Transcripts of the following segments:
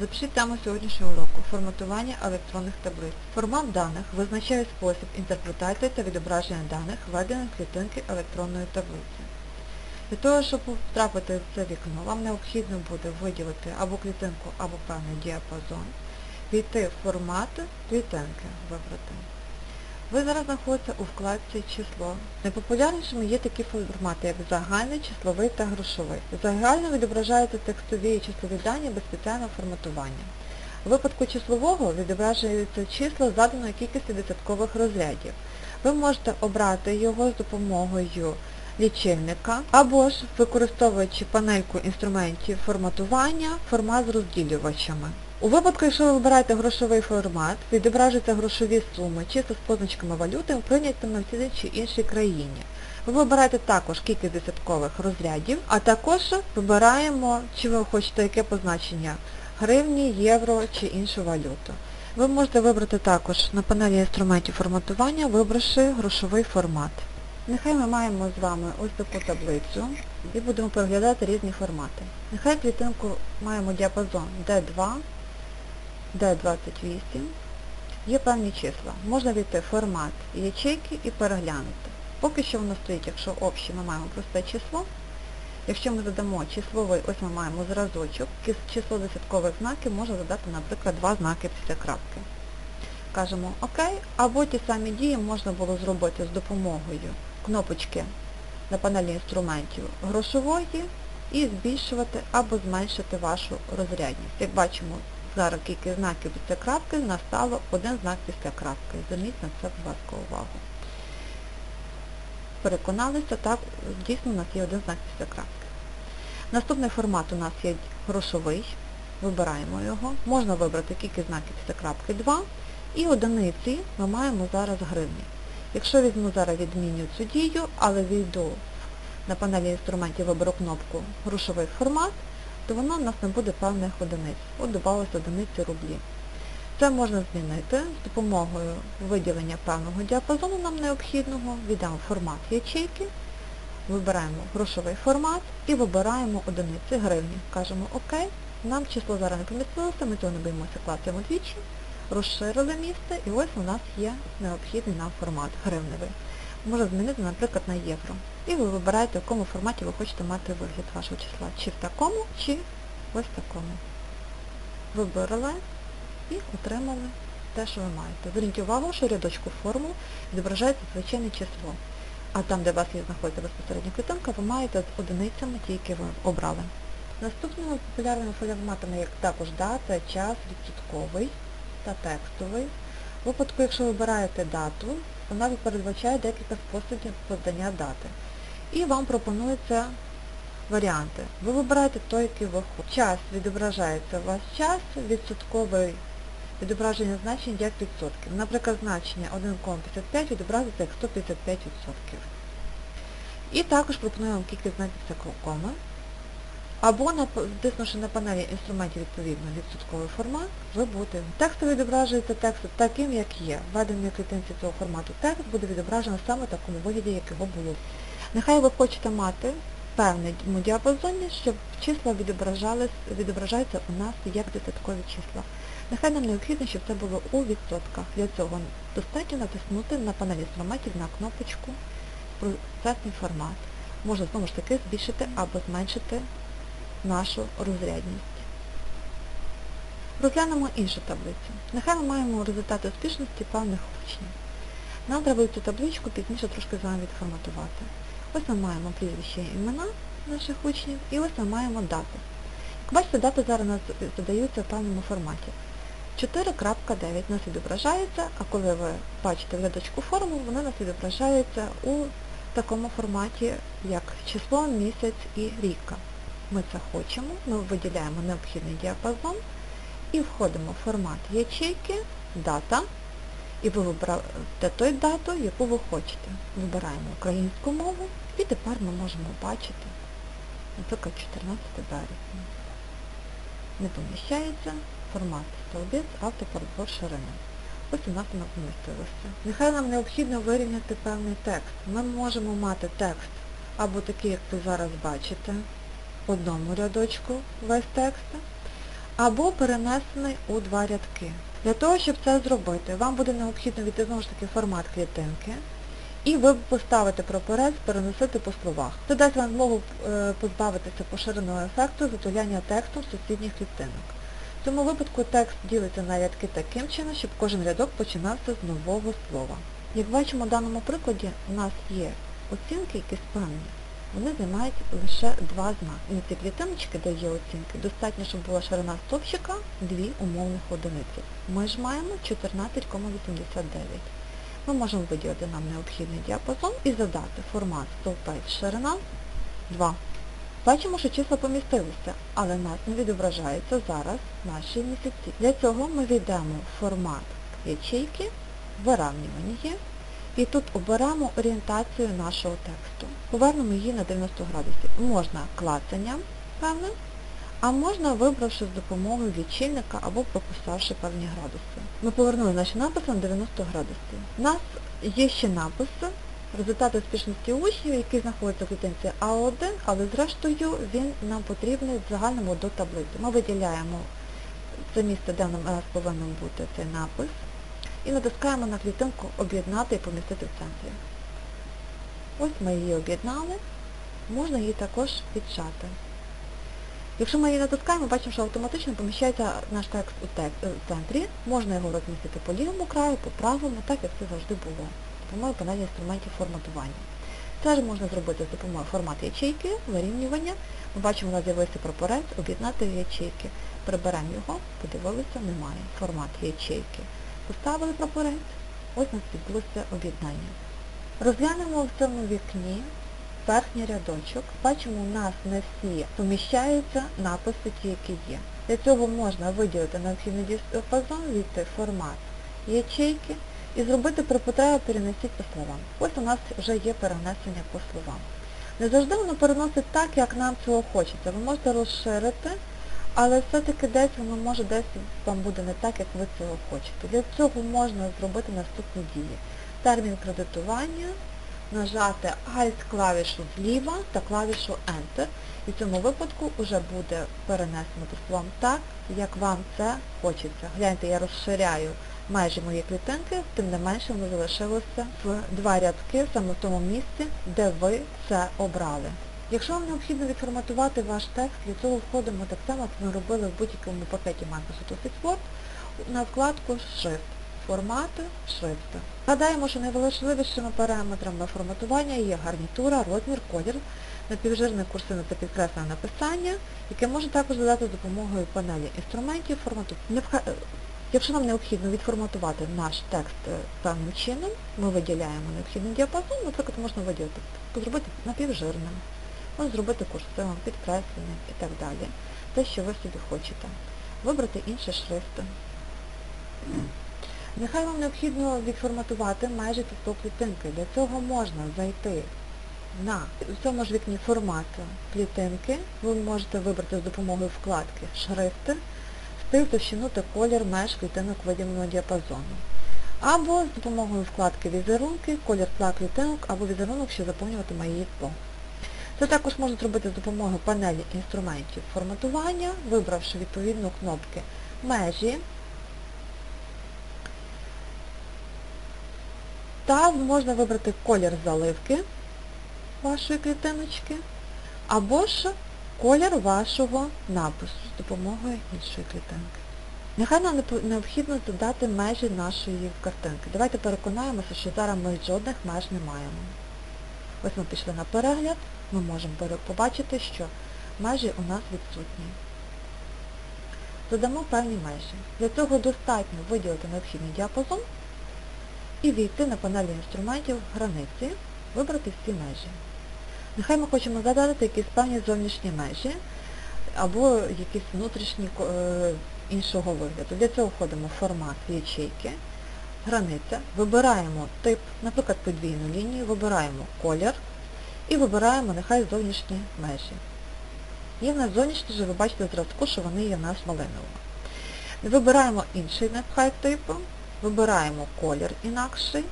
Запишіть тему сьогоднішнього уроку форматування електронних таблиць. Формат даних визначає спосіб інтерпретації та відображення даних, введених клітинки електронної таблиці. Для того, щоб потрапити в це вікно, вам необхідно буде виділити або клітинку, або певний діапазон, війти в формат клітинки, вибрати. Ви зараз знаходитеся у вкладці число. Найпопулярнішими є такі формати, як загальний, числовий та грошовий. Загально відображаються текстові і числові дані без спеціального форматування. У випадку числового відображаються числа заданої кількості десяткових розрядів. Ви можете обрати його з допомогою лічильника або ж використовуючи панельку інструментів форматування, формат з розділювачами. У випадку, якщо ви вибираєте грошовий формат, відображуються грошові суми чисто з позначками валюти, прийнятими в цій чи іншій країні. Ви вибираєте також кількість десяткових розрядів, а також вибираємо, чи ви хочете яке позначення гривні, євро чи іншу валюту. Ви можете вибрати також на панелі інструментів форматування, вибравши грошовий формат. Нехай ми маємо з вами ось таку таблицю і будемо переглядати різні формати. Нехай клітинку маємо діапазон D2, D28, є певні числа. Можна війти формат ячейки і переглянути. Поки що воно стоїть, якщо общі ми маємо просте число. Якщо ми задамо числовий, ось ми маємо зразочок, число десяткових знаків можна задати, наприклад, два знаки після крапки. Кажемо ОК, або ті самі дії можна було зробити з допомогою кнопочки на панелі інструментів грошової і збільшувати або зменшити вашу розрядність. Як бачимо, зараз кількість знаків після крапки настало один знак після крапки. Зверніть на це, будь ласка, увагу. Переконалися, так, дійсно у нас є один знак після крапки. Наступний формат у нас є грошовий. Вибираємо його. Можна вибрати кількість знаків після крапки 2. І одиниці ми маємо зараз гривні. Якщо візьму зараз відміню цю дію, але війду на панелі інструментів виберу кнопку грошовий формат, то воно у нас не буде певних одиниць. От додалося одиниці рублі. Це можна змінити з допомогою виділення певного діапазону нам необхідного, війдемо в формат ячейки, вибираємо грошовий формат і вибираємо одиниці гривні. Кажемо ОК, нам число зараз не помістилося, ми цього не боїмося, клацаємо двічі, розширили місце і ось у нас є необхідний нам формат гривневий. Можна змінити, наприклад, на євро. І ви вибираєте, в якому форматі ви хочете мати вигляд вашого числа. Чи в такому, чи ось такому. Вибрали і отримали те, що ви маєте. Зверніть увагу, що в рядочку формул відображається звичайне число. А там, де у вас є знаходиться безпосередньо клітинка, ви маєте з одиницями ті, які ви обрали. Наступними популярними форматами є також дата, час, відсотковий та текстовий. У випадку, якщо ви вибираєте дату, вона передбачає декілька способів подання дати. І вам пропонуються варіанти. Ви вибираєте той, який ви хочете. Час відображається у вас час, відсотковий відображення значень як відсотків. Наприклад, значення 1,55 відобразиться як 155%. І також пропоную вам кількість знаків коми. Або натиснувши на панелі інструментів відповідно відсотковий формат, ви будете. Текст відображується текст таким, як є. Введений в клітинці цього формату текст буде відображено саме в такому вигляді, як його було. Нехай ви хочете мати певний діапазоні, щоб числа відображаються у нас як додаткові числа. Нехай нам необхідно, щоб це було у відсотках. Для цього достатньо натиснути на панелі інструментів на кнопочку процесний формат. Можна знову ж таки збільшити або зменшити нашу розрядність. Розглянемо іншу таблицю. Нехай ми маємо результати успішності певних учнів. Нам треба цю табличку пізніше трошки з вами відформатувати. Ось ми маємо прізвище імена наших учнів і ось ми маємо дати. Як бачите, дати зараз у нас задаються в певному форматі. 4.9 у нас відображається, а коли ви бачите в рядочку формул, вони у нас відображаються у такому форматі, як число, місяць і рік. Ми це хочемо, ми виділяємо необхідний діапазон і входимо в формат ячейки, дата, і ви вибираєте той дату, яку ви хочете. Вибираємо українську мову і тепер ми можемо бачити, наприклад, 14 березня. Не поміщається формат столбець, автоподбор ширини. Ось у нас воно помістилося. Нехай нам необхідно вирівняти певний текст. Ми можемо мати текст або такий, як ви зараз бачите, одному рядочку весь текст, або перенесений у два рядки. Для того, щоб це зробити, вам буде необхідно війти знову ж таки формат клітинки, і ви поставите прапорець переносити по словах. Це дасть вам змогу е, позбавитися поширеного ефекту затуляння текстом сусідніх клітинок. В цьому випадку текст ділиться на рядки таким чином, щоб кожен рядок починався з нового слова. Як бачимо в даному прикладі, у нас є оцінки, які певні. Вони займають лише два знаки. На ці клітиночки, де є оцінки, достатньо, щоб була ширина стовпчика, дві умовних одиниці. Ми ж маємо 14,89. Ми можемо виділити нам необхідний діапазон і задати формат стовпець ширина 2. Бачимо, що числа помістилися, але нас не відображаються зараз наші місяці. Для цього ми війдемо в формат ячейки, виравнювання і тут оберемо орієнтацію нашого тексту. Повернемо її на 90 градусів. Можна клацанням певним, а можна вибравши з допомогою лічильника або прописавши певні градуси. Ми повернули наші написи на 90 градусів. У нас є ще написи, результати успішності учнів, які знаходяться в клітинці А1, але зрештою він нам потрібний в загальному до таблиці. Ми виділяємо це місце, де у нас повинен бути цей напис, і натискаємо на клітинку Об'єднати і помістити в центрі. Ось ми її об'єднали, можна її також відчати. Якщо ми її натискаємо, бачимо, що автоматично поміщається наш текст у е, центрі, можна його розмістити по лівому краю, по правому, так як це завжди було, допомогою панелі інструментів форматування. Це ж можна зробити з допомогою формату ячейки, вирівнювання. Ми бачимо, у нас з'явився прапорець, об'єднати ячейки. Приберемо його, подивилися, немає. Формат ячейки. Поставили прапорець, ось у нас відбулося об'єднання. Розглянемо в цьому вікні верхній рядочок. Бачимо, у нас не всі поміщаються написи ті, які є. Для цього можна виділити необхідний діапазон, війти формат ячейки і зробити при потребі перенесіть по словам. Ось у нас вже є перенесення по словам. Не завжди воно переносить так, як нам цього хочеться. Ви можете розширити, але все-таки десь воно може десь вам буде не так, як ви цього хочете. Для цього можна зробити наступні дії. Термін кредитування, нажати Alt клавішу зліва та клавішу Enter. І в цьому випадку вже буде перенесено по так, як вам це хочеться. Гляньте, я розширяю майже мої клітинки, тим не менше воно залишилося в два рядки саме в тому місці, де ви це обрали. Якщо вам необхідно відформатувати ваш текст, для цього входимо так само, як ми робили в будь-якому пакеті Microsoft Office Word, на вкладку Шрифт. Формати шрифту. Згадаємо, що найважливішими параметрами форматування є гарнітура, розмір, колір, напівжирне курсивне та підкреслене написання, яке можна також додати з допомогою панелі інструментів формату. Якщо нам необхідно відформатувати наш текст е, певним чином, ми виділяємо необхідний діапазон, наприклад, можна виділити, зробити напівжирним, зробити курсивом, підкресленим і так далі. Те, що ви собі хочете. Вибрати інші шрифти. Нехай вам необхідно відформатувати майже 100 клітинки. Для цього можна зайти на в цьому ж вікні формату клітинки. Ви можете вибрати з допомогою вкладки Шрифти, стиль, товщину та колір меж клітинок виділеного діапазону. Або з допомогою вкладки Візерунки, колір тла клітинок або візерунок, що заповнюватиме її тло. Це також можна зробити з допомогою панелі інструментів форматування, вибравши відповідно кнопки Межі. Та можна вибрати колір заливки вашої клітиночки, або ж колір вашого напису з допомогою іншої клітинки. Нехай нам необхідно додати межі нашої картинки. Давайте переконаємося, що зараз ми жодних меж не маємо. Ось ми пішли на перегляд, ми можемо побачити, що межі у нас відсутні. Додамо певні межі. Для цього достатньо виділити необхідний діапазон і війти на панелі інструментів границі, вибрати всі межі. Нехай ми хочемо задати якісь певні зовнішні межі або якісь внутрішні е, іншого вигляду. Для цього входимо в формат ячейки, границя, вибираємо тип, наприклад, подвійну лінію, вибираємо колір і вибираємо нехай зовнішні межі. Є в нас зовнішні, вже ви бачите зразку, що вони є в нас малиновими. Вибираємо інший нехай типу, вибираємо колір інакший,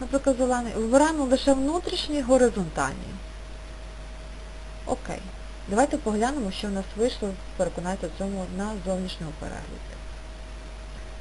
наприклад, зелений, вибираємо лише внутрішні горизонтальні. Окей. Давайте поглянемо, що в нас вийшло, переконайтеся в цьому на зовнішньому перегляді.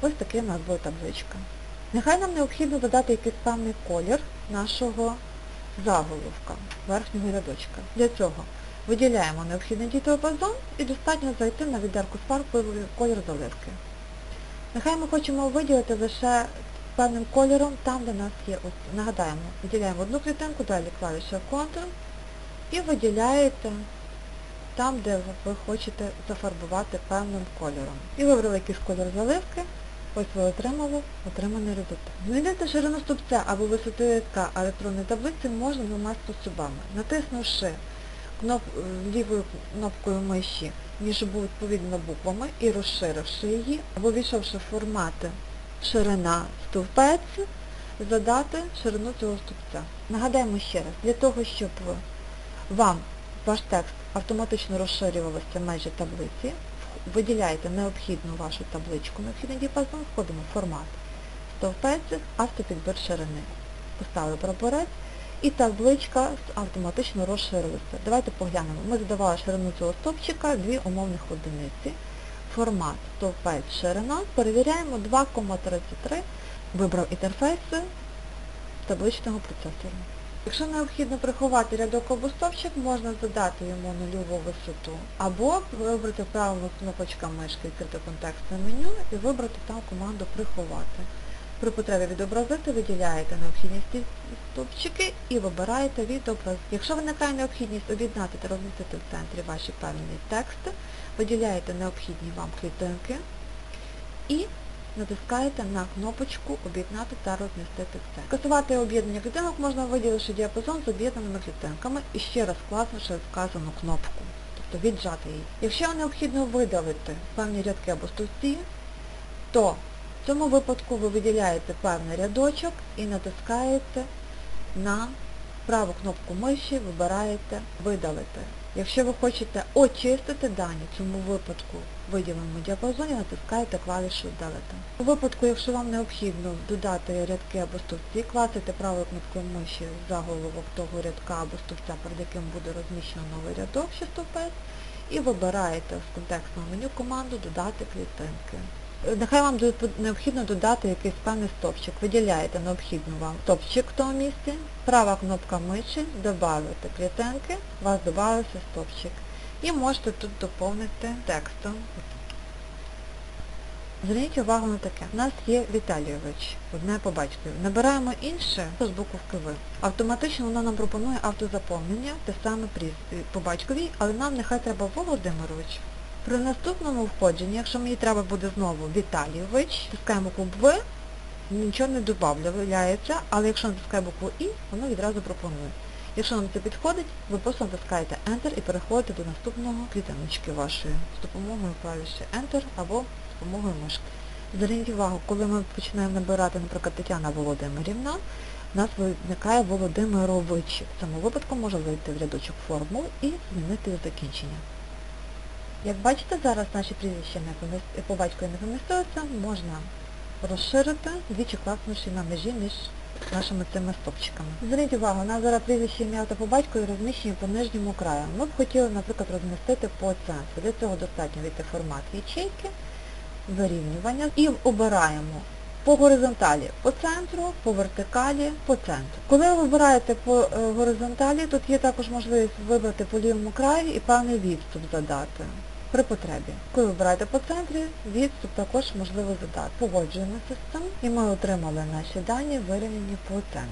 Ось такий у нас буде табличка. Нехай нам необхідно додати якийсь певний колір нашого заголовка, верхнього рядочка. Для цього виділяємо необхідний діапазон і достатньо зайти на відерку фарбою колір заливки. Нехай ми хочемо виділити лише певним кольором там, де у нас є, ось, нагадаємо, виділяємо одну клітинку, далі клавіша Ctrl і виділяєте там, де ви хочете зафарбувати певним кольором. І вибрали якийсь кольор заливки, ось ви отримали отриманий результат. Змінити ширину стовпця або висоту рядка електронної таблиці можна двома способами. Натиснувши кноп, лівою кнопкою миші між відповідними буквами і розширивши її, або війшовши в формати ширина стовпець, задати ширину цього стовпця. Нагадаємо ще раз, для того, щоб вам ваш текст автоматично розширювався межі таблиці, виділяєте необхідну вашу табличку, необхідний діапазон, входимо в формат стовпець, автопідбір ширини. Поставили прапорець і табличка автоматично розширилася. Давайте поглянемо. Ми задавали ширину цього стовпчика, дві умовних одиниці. Формат стовпець ширина. Перевіряємо 2,33. Вибрав інтерфейс табличного процесору. Якщо необхідно приховати рядок або стовпчик, можна задати йому нульову висоту, або вибрати правильну кнопочка мишки відкрити контекстне меню і вибрати там команду приховати. При потребі відобразити виділяєте необхідні стовпчики і вибираєте відобраз. Якщо виникає необхідність об'єднати та розмістити в центрі ваші певні тексти, виділяєте необхідні вам клітинки і натискаєте на кнопочку Об'єднати та розмістити все. Скасувати об'єднання клітинок можна виділивши діапазон з об'єднаними клітинками і ще раз класнувши вказану кнопку, тобто віджати її. Якщо необхідно видалити певні рядки або стовпці, то в цьому випадку ви виділяєте певний рядочок і натискаєте на праву кнопку миші, вибираєте Видалити. Якщо ви хочете очистити дані, в цьому випадку виділеному діапазоні натискаєте клавішу Видалити. У випадку, якщо вам необхідно додати рядки або стовпці, клацайте правою кнопкою миші заголовок того рядка або стовпця, перед яким буде розміщено новий рядок чи стовпець, і вибираєте з контекстного меню команду Додати клітинки. Нехай вам необхідно додати якийсь певний стовпчик. Виділяєте необхідну вам стовпчик в тому місці, права кнопка миші, додати клітинки, у вас додався стовпчик. І можете тут доповнити текстом. Зверніть увагу на таке. У нас є Віталійович, одне по батькові. Набираємо інше з буковки В. Автоматично воно нам пропонує автозаповнення, те саме по батьковій, але нам нехай треба Володимирович. При наступному входженні, якщо мені треба буде знову Віталійович, тискаємо букву В, нічого не додається, але якщо натискаю букву І, воно відразу пропонує. Якщо нам це підходить, ви просто натискаєте Enter і переходите до наступного клітиночки вашої з допомогою клавіші Enter або з допомогою мишки. Зверніть увагу, коли ми починаємо набирати, наприклад, Тетяна Володимирівна, у нас виникає Володимирович. В цьому випадку можна зайти в рядочок формул і змінити закінчення. Як бачите, зараз наші прізвища по батькові не помістилися, можна розширити, двічі класнувши на межі між нашими цими стопчиками. Зверніть увагу, у нас зараз прізвище ім'я та по батькові розміщені по нижньому краю. Ми б хотіли, наприклад, розмістити по центру. Для цього достатньо війти формат ячейки, вирівнювання і обираємо по горизонталі по центру, по вертикалі по центру. Коли ви вибираєте по е, горизонталі, тут є також можливість вибрати по лівому краю і певний відступ задати при потребі. Коли ви вибираєте по центрі, відступ також можливо задати. Погоджуємося з цим і ми отримали наші дані вирівняні по центру.